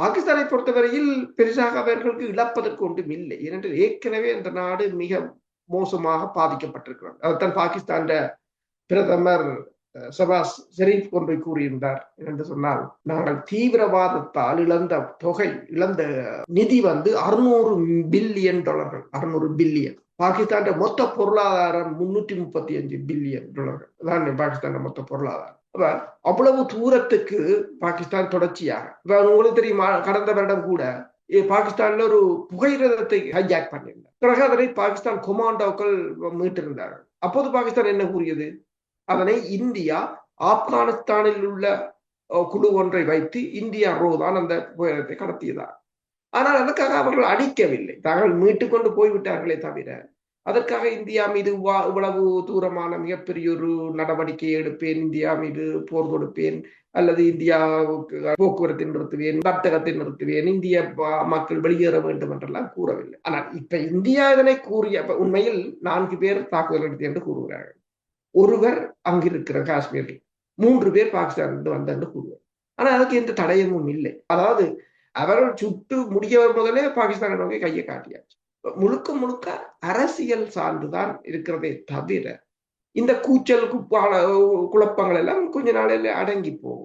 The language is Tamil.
பாகிஸ்தானை பொறுத்தவரையில் பெரிசாக அவர்களுக்கு இழப்பதற்கு ஒன்றும் இல்லை. ஏனென்றால் ஏற்கனவே அந்த நாடு மிக மோசமாக பாதிக்கப்பட்டிருக்கிறார் அதைத்தான் பாகிஸ்தான் பிரதமர் சபாஸ் ஷெரீப் ஒன்றை கூறியிருந்தார் என்று சொன்னால் நாங்கள் தீவிரவாதத்தால் இழந்த தொகை இழந்த நிதி வந்து அறுநூறு பில்லியன் டாலர்கள் அறுநூறு பில்லியன். பாகிஸ்தான் மொத்த பொருளாதாரம் முன்னூற்றி முப்பத்தி அஞ்சு பில்லியன் டாலர்கள். தான் பாகிஸ்தான் மொத்த பொருளாதாரம். அப்ப அவ்வளவு தூரத்துக்கு பாகிஸ்தான் தொடர்ச்சியாக. இப்ப உங்களுக்கு தெரியுமா கடந்த வருடம் கூட பாகிஸ்தான்ல ஒரு புகையிரதத்தை ஹைஜாக் பண்ணியிருந்தார். பிறகு அதனை பாகிஸ்தான் கொமாண்டோக்கள் மீட்டிருந்தார்கள். அப்போது பாகிஸ்தான் என்ன கூறியது? அதனை இந்தியா ஆப்கானிஸ்தானில் உள்ள குழு ஒன்றை வைத்து இந்தியா ரோ தான் அந்த புகையிரதத்தை கடத்தியதா? ஆனால் அதற்காக அவர்கள் அடிக்கவில்லை. தாங்கள் மீட்டு கொண்டு போய்விட்டார்களே தவிர அதற்காக இந்தியா மீது இவ்வளவு தூரமான மிகப்பெரிய ஒரு நடவடிக்கை எடுப்பேன் இந்தியா மீது போர் கொடுப்பேன் அல்லது இந்தியாவுக்கு போக்குவரத்தை நிறுத்துவேன் வர்த்தகத்தை நிறுத்துவேன் இந்திய மக்கள் வெளியேற வேண்டும் என்றெல்லாம் கூறவில்லை. ஆனால் இப்ப இந்தியா இதனை கூறிய உண்மையில் நான்கு பேர் தாக்குதல் நடத்தி என்று கூறுகிறார்கள். ஒருவர் அங்கிருக்கிற காஷ்மீரில் மூன்று பேர் பாகிஸ்தானிலிருந்து வந்த என்று கூறுவார். ஆனா அதுக்கு எந்த தடயமும் இல்லை. அதாவது அவர் சுட்டு முடிய முதலே பாகிஸ்தானை நோக்கி கையை காட்டியாச்சு. முழுக்க முழுக்க அரசியல் சார்ந்துதான் இருக்கிறதே தவிர இந்த கூச்சல் குப்பால குழப்பங்கள் எல்லாம் கொஞ்ச நாளில அடங்கி போகும்.